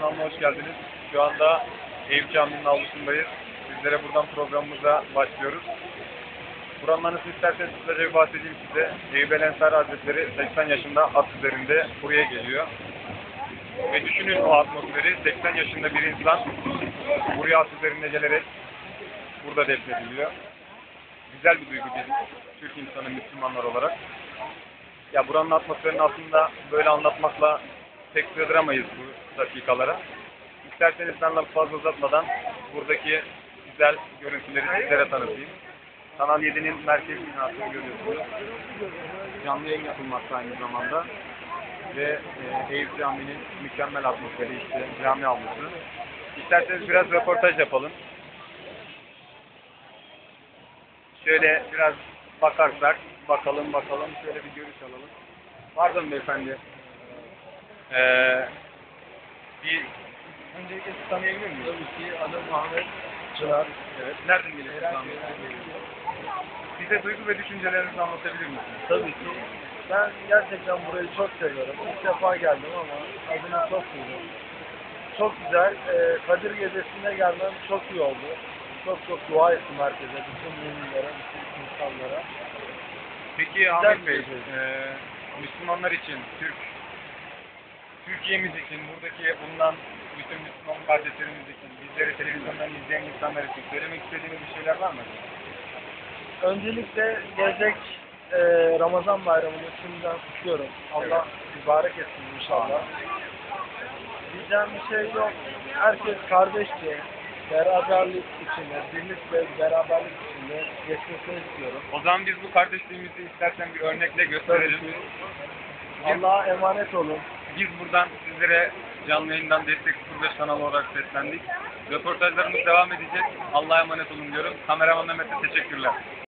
kanalına hoş geldiniz. Şu anda Eyüp Camii'nin avlusundayız. Sizlere buradan programımıza başlıyoruz. Buranın isterseniz kısaca bir bahsedeyim size. Eyüp El Ensari Hazretleri 80 yaşında at üzerinde buraya geliyor. Ve düşünün o atmosferi 80 yaşında bir insan buraya at üzerinde gelerek burada defnediliyor. Güzel bir duygu bizim Türk insanı Müslümanlar olarak. Ya buranın atmosferini aslında böyle anlatmakla pek sığdıramayız bu dakikalara. İsterseniz ben lafı fazla uzatmadan buradaki güzel görüntüleri sizlere tanıtayım. Kanal 7'nin merkez binasını görüyorsunuz. Canlı yayın yapılmakta aynı zamanda. Ve e, Eyüp Camii'nin mükemmel atmosferi işte cami avlusu. İsterseniz biraz röportaj yapalım. Şöyle biraz bakarsak, bakalım bakalım, şöyle bir görüş alalım. Pardon beyefendi. Ee, bir öncelikle sizi tanıyabilir miyim? Tabii ki adım Ahmet Çınar. Evet. Nereden geliyorsunuz? Ahmet? Bize duygu ve düşüncelerinizi anlatabilir misiniz? Tabii ki. Ben gerçekten burayı çok seviyorum. İlk defa geldim ama adını çok duydum. Çok güzel. Ee, Kadir Gecesi'ne gelmem çok iyi oldu. Çok çok dua ettim herkese, bütün müminlere, bütün insanlara. Peki Ahmet Bey, e, Müslümanlar için, Türk Türkiye'miz için, buradaki bulunan bütün Müslüman kardeşlerimiz için, bizleri televizyondan izleyen insanlar için söylemek istediğiniz bir şeyler var mı? Öncelikle gelecek e, Ramazan bayramını şimdiden kutluyorum. Allah mübarek etsin inşallah. Diyeceğim bir şey yok. Herkes kardeşçe, beraberlik içinde, birlik ve beraberlik içinde geçmesini istiyorum. O zaman biz bu kardeşliğimizi istersen bir örnekle gösterelim. Allah'a emanet olun. Biz buradan sizlere canlı yayından Destek 05 kanalı olarak seslendik. Röportajlarımız devam edecek. Allah'a emanet olun diyorum. Kameraman Mehmet'e teşekkürler.